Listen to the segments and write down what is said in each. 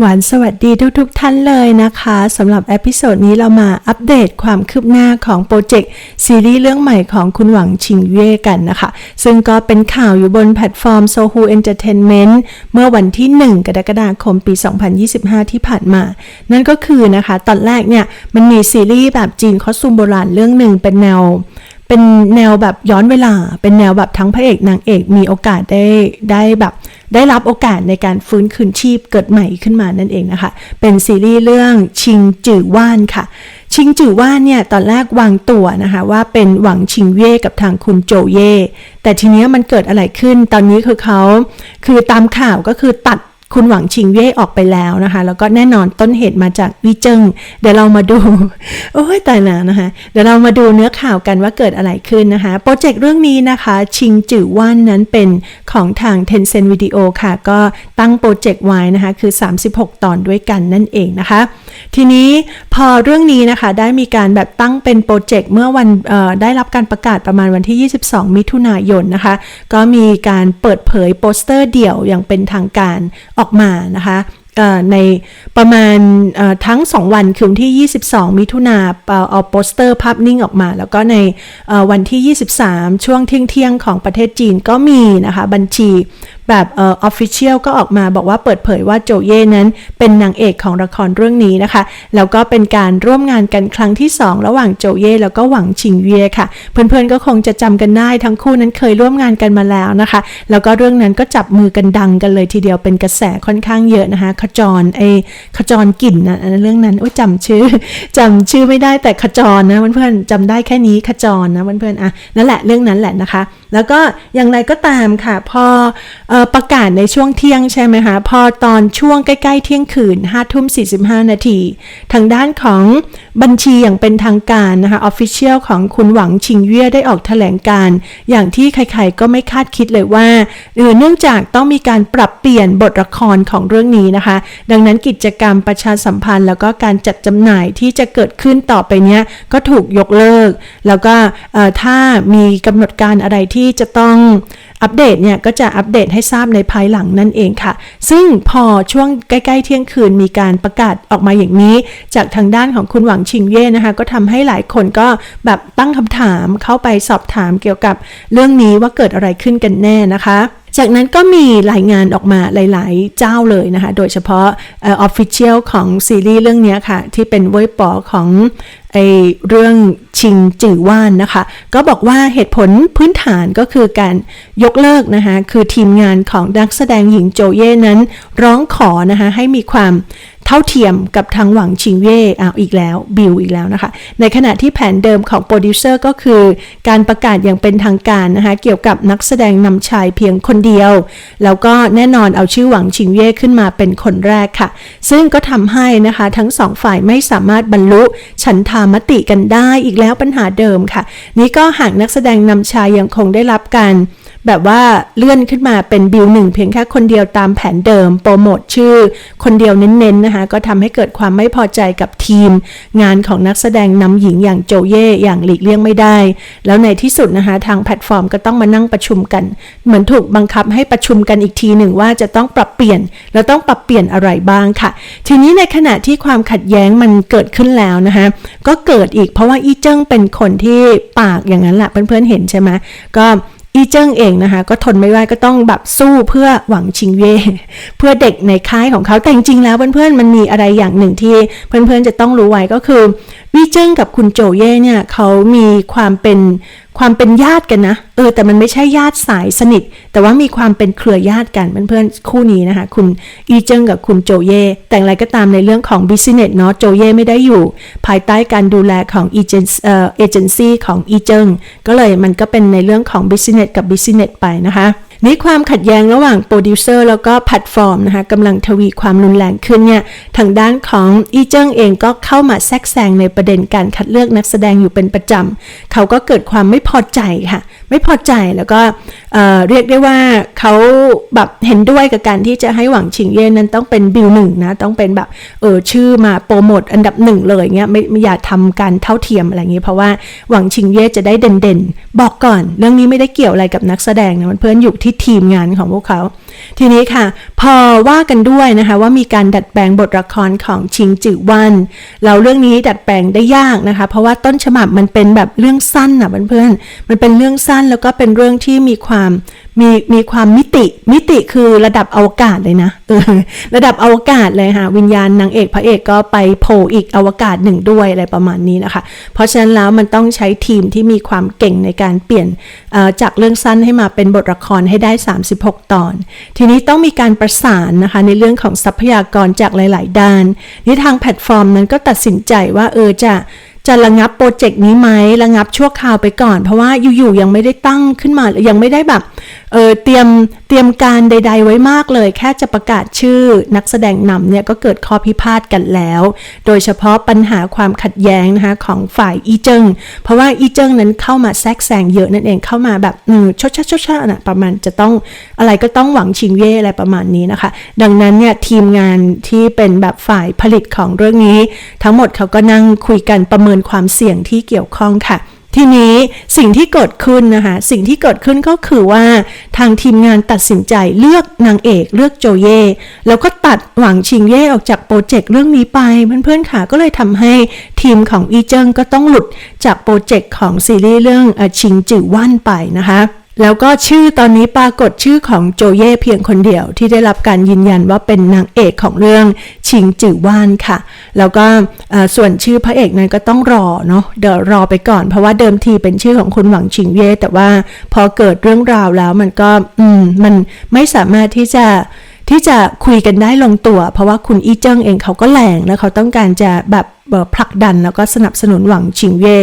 หวานสวัสดีทุกๆทท่านเลยนะคะสำหรับเอพิโซดนี้เรามาอัปเดตความคืบหน้าของโปรเจกต์ซีรีส์เรื่องใหม่ของคุณหวังชิงเย่กันนะคะ ซึ่งก็เป็นข่าวอยู่บนแพลตฟอร์ม Sohu Entertainment เมื่อวันที่ 1 กรกฎาคมปี 2025 ที่ผ่านมา นั่นก็คือนะคะ ตอนแรกเนี่ย มันมีซีรีส์แบบจีนคอสตูมโบราณเรื่องหนึ่งเป็นแนวเป็นแนวแบบย้อนเวลา เป็นแนวแบบทั้งพระเอกนางเอกมีโอกาสได้ได้แบบ ได้รับโอกาสในการฟื้นคืนชีพเกิดใหม่ขึ้นมานั่นเองนะคะ เป็นซีรีส์เรื่องชิงจื่อว่านค่ะ ชิงจื่อว่านเนี่ยตอนแรกวางตัวนะคะว่าเป็นหวังชิงเย่กับทางคุณโจเย่แต่ทีนี้มันเกิดอะไรขึ้น ตอนนี้คือเขาคือตามข่าวก็คือตัด คุณหวังชิงเย่ออกไปแล้วนะคะ แล้วก็แน่นอนต้นเหตุมาจากวิเจิงเดี๋ยวเรามาดู โอ้ยตายแล้วนะคะ เดี๋ยวเรามาดูเนื้อข่าวกันว่าเกิดอะไรขึ้นนะคะ โปรเจกต์เรื่องนี้นะคะชิงจื่อว่านนั้นเป็นของทาง Tencent Video ค่ะ ก็ตั้งโปรเจกต์ไว้นะคะ คือ 36 ตอนด้วยกันนั่นเองนะคะ ทีนี้พอเรื่องนี้นะคะได้มีการแบบตั้งเป็นโปรเจกต์เมื่อวันได้รับการประกาศประมาณวันที่ 22 มิถุนายนนะคะ ก็มีการเปิดเผยโปสเตอร์เดี่ยวอย่างเป็นทางการออกมานะคะในประมาณทั้ง 2 วันคือวันที่ 22 มิถุนาเอาโปสเตอร์ภาพนิ่งออกมา แล้วก็ในวันที่ 23 ช่วงเที่ยงเที่ยงของประเทศจีนก็มีนะคะบัญชีแบบเอ่อออฟฟิเชียลก็ออกมาบอกว่าเปิดเผยว่าโจเย่นั้นเป็นนางเอกของละครเรื่องนี้นะคะ แล้วก็เป็นการร่วมงานกันครั้งที่ 2 ระหว่างโจเย่แล้วก็หวังชิงเวียค่ะ เพื่อนๆก็คงจะจำกันได้ทั้งคู่นั้นเคยร่วมงานกันมาแล้วนะคะ แล้วก็เรื่องนั้นก็จับมือกันดังกันเลยทีเดียวเป็นกระแสค่อนข้างเยอะนะคะ ขจรไอขจรกลิ่นนะอันเรื่องนั้นโอ้จำชื่อจำชื่อไม่ได้แต่ขจรนะเพื่อนๆจำได้แค่นี้ขจรนะเพื่อนๆอะนั่นแหละเรื่องนั้นแหละนะคะ แล้วก็อย่างไรก็ตามค่ะพอออประกาศในช่วงเที่ยงใช่ไหมคะพอตอนช่วงใกล้ๆเที่ยงคืน5ทุ่ม45นาที ทางด้านของบัญชีอย่างเป็นทางการนะคะออฟฟิเชียลของคุณหวังชิงเย่ได้ออกแถลงการ์อย่างที่ใครๆก็ไม่คาดคิดเลยว่าเออเนื่องจากต้องมีการปรับเปลี่ยนบทละครของเรื่องนี้นะคะ ดังนั้นกิจกรรมประชาสัมพันธ์แล้วก็การจัดจำหน่ายที่จะเกิดขึ้นต่อไปเนี้ยก็ถูกยกเลิก แล้วก็ถ้ามีกำหนดการอะไรที่จะต้องอัปเดตเนี่ยก็จะอัปเดตให้ทราบในภายหลังนั่นเองค่ะ ซึ่งพอช่วงใกล้ๆเที่ยงคืนมีการประกาศออกมาอย่างนี้ จากทางด้านของคุณหวังชิงเย่นะคะ ก็ทำให้หลายคนก็แบบตั้งคำถามเข้าไปสอบถามเกี่ยวกับเรื่องนี้ว่าเกิดอะไรขึ้นกันแน่นะคะ จากนั้นก็มีรายงานออกมาหลาย ๆ เจ้าเลยนะคะ โดยเฉพาะออฟฟิเชียลของซีรีส์เรื่องนี้ค่ะ ที่เป็นเว็บปอของไอเรื่องชิงจื่อว่านนะคะ ก็บอกว่าเหตุผลพื้นฐานก็คือการยกเลิกนะคะ คือทีมงานของนักแสดงหญิงโจเย่นั้นร้องขอนะคะให้มีความ เท่าเทียมกับทางหวังชิงเย่อ้าวอีกแล้วบิวอีกแล้วนะคะ ในขณะที่แผนเดิมของโปรดิวเซอร์ก็คือ การประกาศอย่างเป็นทางการนะคะเกี่ยวกับนักแสดงนำชายเพียงคนเดียว แล้วก็แน่นอนเอาชื่อหวังชิงเย่ขึ้นมาเป็นคนแรกค่ะ ซึ่งก็ทำให้นะคะทั้งสองฝ่ายไม่สามารถบรรลุฉันทามติกันได้อีกแล้วปัญหาเดิมค่ะ นี่ก็หากนักแสดงนำชายยังคงได้รับการ แบบว่าเลื่อนขึ้นมาเป็นบิลหนึ่งเพียงแค่คนเดียวตามแผนเดิม โปรโมทชื่อ คนเดียวเน้นๆนะคะ ก็ทำให้เกิดความไม่พอใจกับทีม งานของนักแสดงนำหญิงอย่างโจเย่อย่างหลีกเลี่ยงไม่ได้ แล้วในที่สุดนะคะ ทางแพลตฟอร์มก็ต้องมานั่งประชุมกัน เหมือนถูกบังคับให้ประชุมกันอีกทีหนึ่งว่าจะต้องปรับเปลี่ยน แล้วต้องปรับเปลี่ยนอะไรบ้างค่ะ ทีนี้ในขณะที่ความขัดแย้งมันเกิดขึ้นแล้วนะคะก็เกิดอีกเพราะว่าอีเจิ้งเป็นคนที่ปากอย่างนั้นแหละเพื่อนๆเห็นใช่ไหมก็ อีเจิ้งเองนะคะ ก็ทนไม่ไหวก็ต้องแบบสู้เพื่อหวังชิงเย่เพื่อเด็กในค่ายของเขาแต่จริงๆแล้วเพื่อนๆมันมีอะไรอย่างหนึ่งที่เพื่อนๆจะต้องรู้ไว้ก็คือ วีเจิ้งกับคุณโจเย่เนี่ยเขามีความเป็นความเป็นญาติกันนะเออแต่มันไม่ใช่ญาติสายสนิท แต่ว่ามีความเป็นเครือญาติกันเพื่อนๆคู่นี้นะคะคุณอีเจิ้งกับคุณโจเย่แต่อย่างไรก็ตามในเรื่องของบิสเนสเนาะโจเย่ไม่ได้อยู่ ภายใต้การดูแลของเอเจนเอ่อเอเจนซี่ของอีเจิ้งก็เลยมันก็เป็นในเรื่องของบิสเนสกับบิสเนสไปนะคะ นี่ความขัดแย้งระหว่างโปรดิวเซอร์แล้วก็แพลตฟอร์มนะคะกำลังทวีความรุนแรงขึ้นเนี่ยทางด้านของอีเจิ้งเองก็เข้ามาแทรกแซงในประเด็นการคัดเลือกนักแสดงอยู่เป็นประจำ เขาก็เกิดความไม่พอใจค่ะ ไม่พอใจแล้วก็เเรียกได้ว่าเขาแบบเห็นด้วยกับการที่จะให้หวังชิงเย่นนั้นต้องเป็นบิลหนึ่งนะต้องเป็นแบบเออชื่อมาโปรโมทอันดับหนึ่งเลยเงี้ยไม่ไม่อยากทำการเท่าเทียมอะไรเงี้ยเพราะว่าหวังชิงเย่จะได้เด่นๆ บอกก่อน เรื่องนี้ไม่ได้เกี่ยวอะไรกับนักแสดงนะมันเพื่อนอยู่ที่ทีมงานของพวกเขา ทีนี้ค่ะ พอว่ากันด้วยนะคะว่ามีการดัดแปลงบทละครของชิงจือวันเราเรื่องนี้ดัดแปลงได้ยากนะคะ เพราะว่าต้นฉบับมันเป็นแบบเรื่องสั้นอะเพื่อนๆมันเป็นเรื่องสั้นแล้วก็เป็นเรื่องที่มีความมีมีความมิติมิติคือระดับอวกาศเลยนะเออระดับอวกาศเลยค่ะวิญญาณนางเอกพระเอกก็ไปโผล่อีกอวกาศหนึ่งด้วยอะไรประมาณนี้นะคะ เพราะฉะนั้นแล้วมันต้องใช้ทีมที่มีความเก่งในการเปลี่ยนออจากเรื่องสั้นให้มาเป็นบทละครให้ได้ 36 ตอน ทีนี้ต้องมีการประสานนะคะในเรื่องของทรัพยากรจากหลาย ๆ ด้านนี่ทางแพลตฟอร์มนั้นก็ตัดสินใจว่าเออจะ จะระงับโปรเจกต์นี้ไหมระงับชั่วคราวไปก่อน เพราะว่าอยู่ๆยังไม่ได้ตั้งขึ้นมายังไม่ได้แบบเออเตรียมเตรียมการใด ๆ ไว้มากเลย แค่จะประกาศชื่อนักแสดงนำเนี่ยก็เกิดข้อพิพาทกันแล้ว โดยเฉพาะปัญหาความขัดแย้งนะคะของฝ่ายอีเจิงเพราะว่าอีเจิงนั้นเข้ามาแทรกแซงเยอะนั่นเองเข้ามาแบบอืมชดชดชดชดนะประมาณจะต้องอะไรก็ต้องหวังชิงเย่อะไรประมาณนี้นะคะ ดังนั้นเนี่ยทีมงานที่เป็นแบบฝ่ายผลิตของเรื่องนี้ ทั้งหมดเขาก็นั่งคุยกันประเมินความเสี่ยงที่เกี่ยวข้องค่ะ ทีนี้สิ่งที่เกิดขึ้นนะคะ สิ่งที่เกิดขึ้นก็คือว่าทางทีมงานตัดสินใจเลือกนางเอกเลือกโจเย่แล้วก็ตัดหวังชิงเย่ออกจากโปรเจกต์เรื่องนี้ไปเพื่อนๆค่ะก็เลยทำให้ทีมของอีเจิงก็ต้องหลุดจากโปรเจกต์ของซีรีส์เรื่องชิงจือว่านไปนะคะ แล้วก็ชื่อตอนนี้ปรากฏชื่อของโจเย่เพียงคนเดียวที่ได้รับการยืนยันว่าเป็นนางเอกของเรื่องชิงจือว่านค่ะ แล้วก็ส่วนชื่อพระเอกนั้นก็ต้องรอเนาะเดี๋ยวรอไปก่อน เพราะว่าเดิมทีเป็นชื่อของคุณหวังชิงเย่แต่ว่าพอเกิดเรื่องราวแล้วมันก็อืมมันไม่สามารถที่จะที่จะคุยกันได้ลงตัว เพราะว่าคุณอีเจิ้งเองเขาก็แรงแล้วเขาต้องการจะแบบ ผลักดันแล้วก็สนับสนุนหวังชิงเย่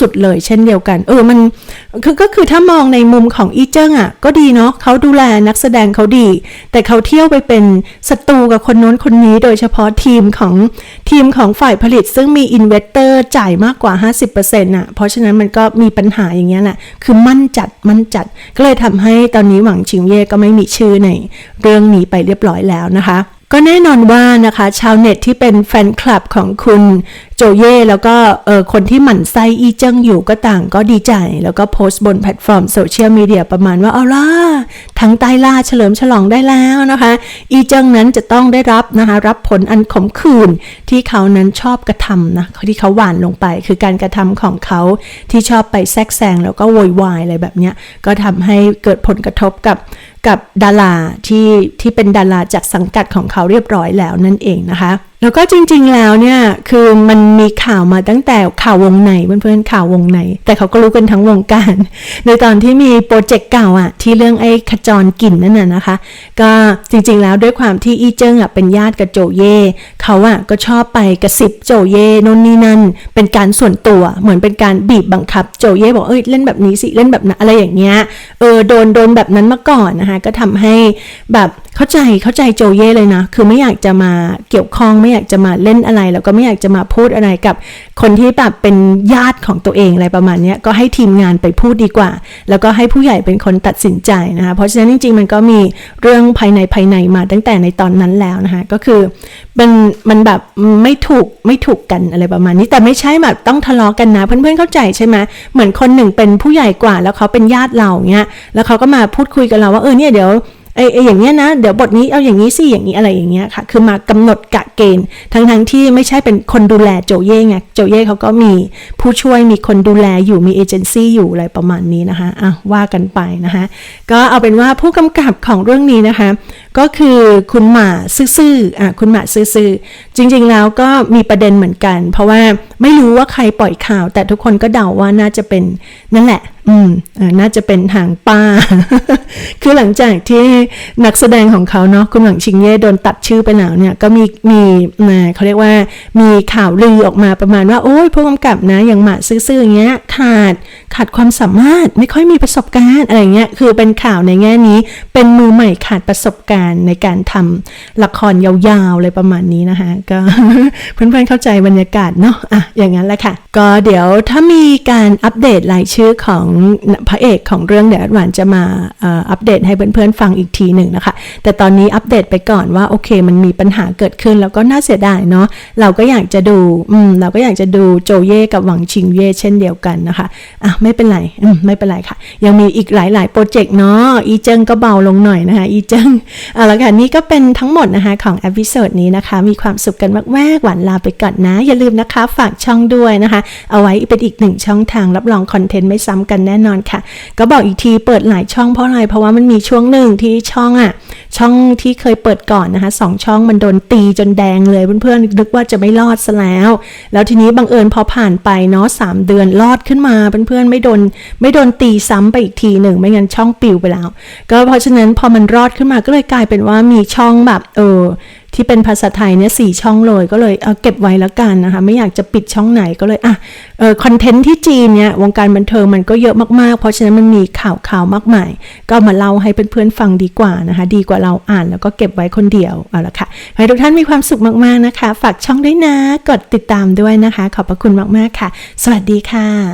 สุดๆเลยเช่นเดียวกัน เออมันคือก็คือถ้ามองในมุมของอีเจิ้งอะก็ดีเนาะเขาดูแลนักแสดงเขาดี แต่เขาเที่ยวไปเป็นศัตรูกับคนโน้นคนนี้ โดยเฉพาะทีมของทีมของฝ่ายผลิต ซึ่งมีอินเวสเตอร์จ่ายมากกว่า 50%อะเพราะฉะนั้นมันก็มีปัญหาอย่างเงี้ยแหละคือมั่นจัดมั่นจัดก็เลยทำให้ตอนนี้หวังชิงเย่ก็ไม่มีชื่อในเรื่องนี้ไปเรียบร้อยแล้วนะคะ ก็แน่นอนว่านะคะชาวเน็ตที่เป็นแฟนคลับของคุณโจเย่แล้วก็เออคนที่หมั่นไส้อีเจิ้งอยู่ก็ต่างก็ดีใจ แล้วก็โพสต์บนแพลตฟอร์มโซเชียลมีเดียประมาณว่าเอาล่ะทั้งใต้ล่าเฉลิมฉลองได้แล้วนะคะ อีเจิ้งนั้นจะต้องได้รับนะคะรับผลอันขมขื่นที่เขานั้นชอบกระทำนะที่เขาหว่านลงไป คือการกระทำของเขาที่ชอบไปแทรกแซงแล้วก็โวยวายอะไรแบบเนี้ยก็ทำให้เกิดผลกระทบกับ กับดาราที่ที่เป็นดาราจากสังกัดของเขาเรียบร้อยแล้วนั่นเองนะคะ แล้วก็จริงๆแล้วเนี่ยคือมันมีข่าวมาตั้งแต่ข่าววงในเพื่อนๆข่าววงในแต่เขาก็รู้กันทั้งวงการ ในตอนที่มีโปรเจกต์เก่าอะที่เรื่องไอ้ขจรกลิ่นนั่นน่ะนะคะ ก็จริงๆแล้วด้วยความที่อีเจิ้งอะเป็นญาติกับโจเย่เขาอะก็ชอบไปกระซิบโจเย่นนนี่นั่น เป็นการส่วนตัวเหมือนเป็นการบีบบังคับโจเย่บอกเอ้ยเล่นแบบนี้สิเล่นแบบนั้นอะไรอย่างเงี้ยเออโดนโดนแบบนั้นมาก่อนนะคะก็ทำให้แบบเข้าใจเข้าใจโจเย่เลยนะคือไม่อยากจะมาเกี่ยวข้องไม่อยากจะมาเล่นอะไร แล้วก็ไม่อยากจะมาพูดอะไรกับคนที่แบบเป็นญาติของตัวเองอะไรประมาณนี้ก็ให้ทีมงานไปพูดดีกว่า แล้วก็ให้ผู้ใหญ่เป็นคนตัดสินใจนะคะเพราะฉะนั้นจริงๆ มันก็มีเรื่องภายในภายในมาตั้งแต่ในตอนนั้นแล้วนะคะก็คือมันมันแบบไม่ถูกไม่ถูกกันอะไรประมาณนี้แต่ไม่ใช่แบบต้องทะเลาะกันนะเพื่อนๆเข้าใจใช่ไหมเหมือนคนหนึ่งเป็นผู้ใหญ่กว่า แล้วเขาเป็นญาติเราเงี้ยแล้วเขาก็มาพูดคุยกับเราว่าเออเนี่ยเดี๋ยว ไอ้ไอ้อย่างเงี้ยนะ เดี๋ยวบทนี้เอาอย่างนี้สิอย่างนี้อะไรอย่างเงี้ยค่ะ คือมากำหนดกะเกณฑ์ ทั้งทั้งๆที่ไม่ใช่เป็นคนดูแลโจเย่ไงโจเย่เขาก็มีผู้ช่วยมีคนดูแลอยู่มีเอเจนซี่อยู่อะไรประมาณนี้นะคะอะว่ากันไปนะคะก็เอาเป็นว่าผู้กำกับของเรื่องนี้นะคะก็คือคุณหมาซื่อๆอะคุณหมาซื่อๆจริงๆแล้วก็มีประเด็นเหมือนกัน เพราะว่าไม่รู้ว่าใครปล่อยข่าว แต่ทุกคนก็เดาว่าน่าจะเป็นนั่นแหละ อืมอน่าจะเป็นหางป้า คือหลังจากที่นักแสดงของเขาเนาะคุณหวังชิงเย่โดนตัดชื่อไปแล้วเนี่ยก็มีมีนะเขาเรียกว่ามีข่าวลือออกมาประมาณว่า โอ้ยผู้กำกับนะอย่างหมาซื่อๆอย่างเงี้ยขาด ขาดความสามารถไม่ค่อยมีประสบการณ์อะไรเงี้ยคือเป็นข่าวในแง่นี้ เป็นมือใหม่ขาดประสบการณ์ในการทำละครยาวๆเลยประมาณนี้นะคะก็เพื่อนๆเข้าใจบรรยากาศเนาะอะอย่างนั้นแหละค่ะ ก็เดี๋ยวถ้ามีการอัปเดตรายชื่อของพระเอกของเรื่องเดี๋ยวหวานจะมาอัปเดตให้เพื่อนๆฟังอีกทีหนึ่งนะคะ แต่ตอนนี้อัปเดตไปก่อนว่าโอเค มันมีปัญหาเกิดขึ้นแล้วก็น่าเสียดายเนาะเราก็อยากจะดูอืมเราก็อยากจะดูโจเย่กับหวังชิงเย่เช่นเดียวกันนะคะอะไม่เป็นไรไม่เป็นไรค่ะ ยังมีอีกหลาย ๆ โปรเจกต์เนาะอีเจิงก็เบาลงหน่อยนะคะ อีเจิงเอาละค่ะนี่ก็เป็นทั้งหมดนะคะของอพิโซดนี้นะคะ มีความสุขกันมากๆหวานลาไปก่อนนะ อย่าลืมนะคะฝากช่องด้วยนะคะ เอาไว้เป็นอีกหนึ่งช่องทางรับรองคอนเทนต์ไม่ซ้ำกันแน่นอนค่ะ ก็บอกอีกทีเปิดหลายช่องเพราะอะไรเพราะว่ามันมีช่วงหนึ่งที่ช่องอะ ช่องที่เคยเปิดก่อนนะคะสองช่องมันโดนตีจนแดงเลยเพื่อนๆนึกว่าจะไม่รอดซะแล้ว แล้วทีนี้บังเอิญพอผ่านไปเนาะสามเดือนรอดขึ้นมาเพื่อนๆไม่โดนไม่โดนตีซ้ำไปอีกทีหนึ่งไม่งั้นช่องปิวไปแล้ว ก็เพราะฉะนั้นพอมันรอดขึ้นมาก็เลยกลายเป็นว่ามีช่องแบบเออ ที่เป็นภาษาไทยเนี่ยสี่ช่องเลยก็เลยเอาเก็บไว้แล้วกันนะคะ ไม่อยากจะปิดช่องไหนก็เลยอะเออคอนเทนต์ที่จีนเนี่ยวงการบันเทิงมันก็เยอะมากๆ เพราะฉะนั้นมันมีข่าวข่าวมากมาย ก็มาเล่าให้เพื่อนๆฟังดีกว่านะคะ ดีกว่าเราอ่านแล้วก็เก็บไว้คนเดียวเอาละค่ะให้ทุกท่านมีความสุขมากๆนะคะ ฝากช่องด้วยนะ กดติดตามด้วยนะคะ ขอบพระคุณมากๆค่ะ สวัสดีค่ะ